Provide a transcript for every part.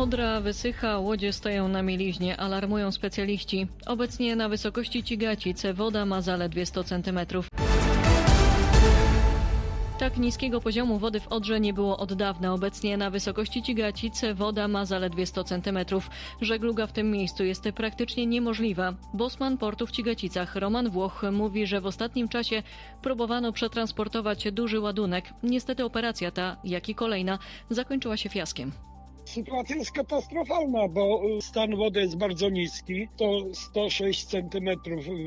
Odra wysycha, łodzie stoją na mieliźnie, alarmują specjaliści. Obecnie na wysokości Cigacice woda ma zaledwie 100 cm. Tak niskiego poziomu wody w Odrze nie było od dawna. Obecnie na wysokości Cigacice woda ma zaledwie 100 cm. Żegluga w tym miejscu jest praktycznie niemożliwa. Bosman portu w Cigacicach, Roman Włoch, mówi, że w ostatnim czasie próbowano przetransportować duży ładunek. Niestety operacja ta, jak i kolejna, zakończyła się fiaskiem. Sytuacja jest katastrofalna, bo y, stan wody jest bardzo niski. To 106 cm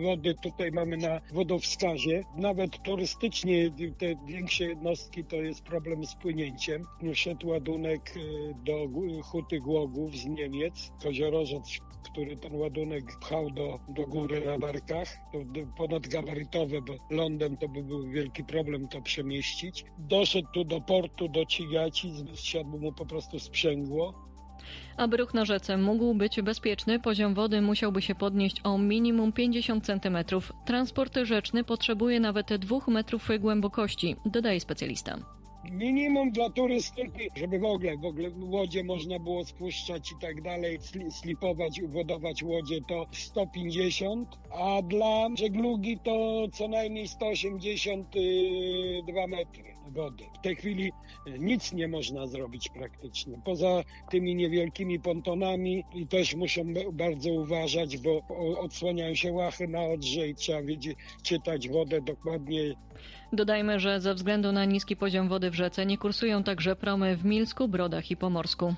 wody tutaj mamy na wodowskazie. Nawet turystycznie te większe jednostki to jest problem z płynięciem. Szedł ładunek y, do Huty Głogów z Niemiec. Koziorożec, który ten ładunek pchał do, do góry na barkach, ponadgabarytowe, bo lądem to by był wielki problem to przemieścić. Doszedł tu do portu, do Cigaci, siadło mu po prostu sprzęgło. Aby ruch na rzece mógł być bezpieczny, poziom wody musiałby się podnieść o minimum 50 cm. Transport rzeczny potrzebuje nawet 2 metrów głębokości, dodaje specjalista. Minimum dla turystyki, żeby w ogóle, w ogóle łodzie można było spuszczać i tak dalej, sli- slipować, uwodować łodzie to 150, a dla żeglugi to co najmniej 182 metry wody. W tej chwili nic nie można zrobić praktycznie. Poza tymi niewielkimi pontonami i też muszą bardzo uważać, bo odsłaniają się łachy na Odrze i trzeba wiedzieć, czytać wodę dokładnie, Dodajmy, że ze względu na niski poziom wody w rzece nie kursują także promy w Milsku, Brodach i Pomorsku.